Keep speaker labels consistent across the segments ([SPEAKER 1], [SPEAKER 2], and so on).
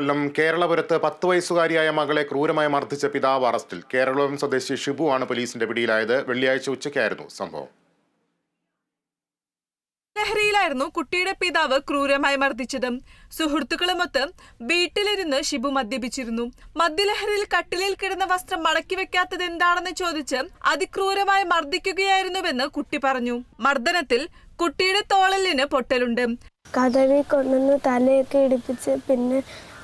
[SPEAKER 1] കൊല്ലം കേരളപുരത്ത് പത്ത് വയസ്സുകാരിയായ മകളെ ക്രൂരമായി മർദ്ദിച്ച പിതാവ് അറസ്റ്റിൽ. കേരളം സ്വദേശി ഷിബു ആണ് പോലീസിന്റെ പിടിയിലായത്. വെള്ളിയാഴ്ച ഉച്ചയ്ക്കായിരുന്നു സംഭവം.
[SPEAKER 2] ലഹരിയിലായിരുന്നു കുട്ടിയുടെ പിതാവ് ക്രൂരമായി മർദ്ദിച്ചത്. സുഹൃത്തുക്കളുമൊത്ത് വീട്ടിലിരുന്ന് ഷിബു മദ്യപിച്ചിരുന്നു. മദ്യലഹരിയിൽ കട്ടിലിൽ കിടന്ന വസ്ത്രം മടക്കി വെക്കാത്തത് എന്താണെന്ന് ചോദിച്ച് അതിക്രൂരമായി മർദ്ദിക്കുകയായിരുന്നുവെന്ന് കുട്ടി പറഞ്ഞു. മർദ്ദനത്തിൽ കുട്ടിയുടെ തോളലിന് പൊട്ടലുണ്ട്.
[SPEAKER 3] കഥവി കൊണ്ടുവന്ന് തലയൊക്കെ ഇടിപ്പിച്ച് പിന്നെ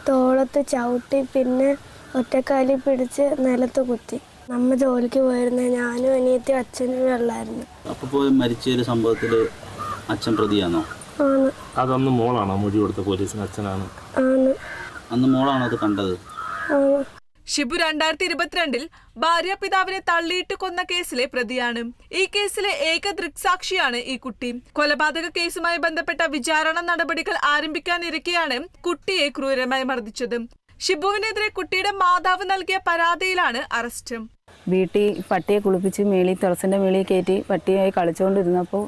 [SPEAKER 3] തോളത്ത് ചവിട്ടി പിന്നെ ഒറ്റക്കാലി പിടിച്ച് നിലത്ത് കുത്തി. നമ്മ ജോലിക്ക് പോയിരുന്ന. ഞാനും അനിയത്തി അച്ഛനും ഉള്ളായിരുന്നു.
[SPEAKER 4] അപ്പൊ മരിച്ചൊരു മരിച്ച ഒരു സംഭവത്തിൽ അച്ഛൻ പ്രതിയാണോ
[SPEAKER 3] ആണ്.
[SPEAKER 5] അതന്ന് മോളാണോ? മൊഴി കൊടുത്ത പോലീസിന് അച്ഛനാണ്.
[SPEAKER 3] ആണ്.
[SPEAKER 4] അന്ന് മോളാണോ അത് കണ്ടത്?
[SPEAKER 3] ആണ്.
[SPEAKER 2] ഷിബു രണ്ടായിരത്തി ഇരുപത്തിരണ്ടിൽ ഭാര്യ പിതാവിനെ തള്ളിയിട്ട് കൊന്ന കേസിലെ പ്രതിയാണ്. ഈ കേസിലെ ഏക ദൃക്സാക്ഷിയാണ് ഈ കുട്ടി. കൊലപാതക കേസുമായി ബന്ധപ്പെട്ട വിചാരണ നടപടികൾ ആരംഭിക്കാനിരിക്കെയാണ് കുട്ടിയെ ക്രൂരമായി മർദ്ദിച്ചത്. ഷിബുവിനെതിരെ കുട്ടിയുടെ മാതാവ് നൽകിയ പരാതിയിലാണ് അറസ്റ്റ്.
[SPEAKER 6] വീട്ടിൽ പട്ടിയെ കുളിപ്പിച്ച് മേളി തുളസിന്റെ മേളിൽ കയറ്റി പട്ടിയായി കളിച്ചുകൊണ്ടിരുന്നപ്പോൾ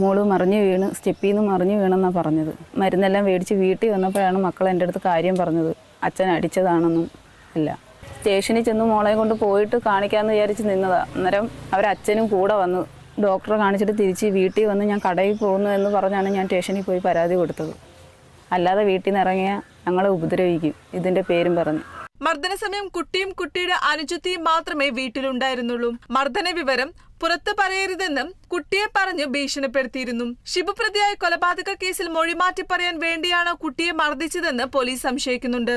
[SPEAKER 6] മോൾ മറിഞ്ഞു വീണ് സ്റ്റെപ്പിൽ നിന്ന് മറിഞ്ഞു വീണെന്നാണ് പറഞ്ഞത്. മരുന്നെല്ലാം മേടിച്ച് വീട്ടിൽ വന്നപ്പോഴാണ് മക്കൾ എന്റെ അടുത്ത് കാര്യം പറഞ്ഞത്. അച്ഛൻ അടിച്ചതാണെന്നും ഇല്ല. സ്റ്റേഷനിൽ ചെന്ന് മോളെ കൊണ്ട് പോയിട്ട് കാണിക്കാമെന്ന് വിചാരിച്ച് നിന്നതാ. അന്നേരം അവരച്ഛനും കൂടെ വന്നു. ഡോക്ടറെ കാണിച്ചിട്ട് തിരിച്ച് വീട്ടിൽ വന്ന് ഞാൻ കടയിൽ പോകുന്നു എന്ന് പറഞ്ഞാണ് ഞാൻ സ്റ്റേഷനിൽ പോയി പരാതി കൊടുത്തത്. അല്ലാതെ വീട്ടിൽ നിന്ന് ഇറങ്ങിയാൽ ഞങ്ങളെ ഉപദ്രവിക്കും. ഇതിന്റെ പേരും പറഞ്ഞു.
[SPEAKER 2] മർദ്ദന സമയം കുട്ടിയും കുട്ടിയുടെ അനുജത്തിയും മാത്രമേ വീട്ടിലുണ്ടായിരുന്നുള്ളൂ. മർദ്ദന വിവരം പുറത്തു പറയരുതെന്നും കുട്ടിയെ പറഞ്ഞു ഭീഷണിപ്പെടുത്തിയിരുന്നു. ശിവപ്രതിയായ കൊലപാതക കേസിൽ മൊഴിമാറ്റി പറയാൻ വേണ്ടിയാണ് കുട്ടിയെ മർദ്ദിച്ചതെന്ന് പോലീസ് സംശയിക്കുന്നുണ്ട്.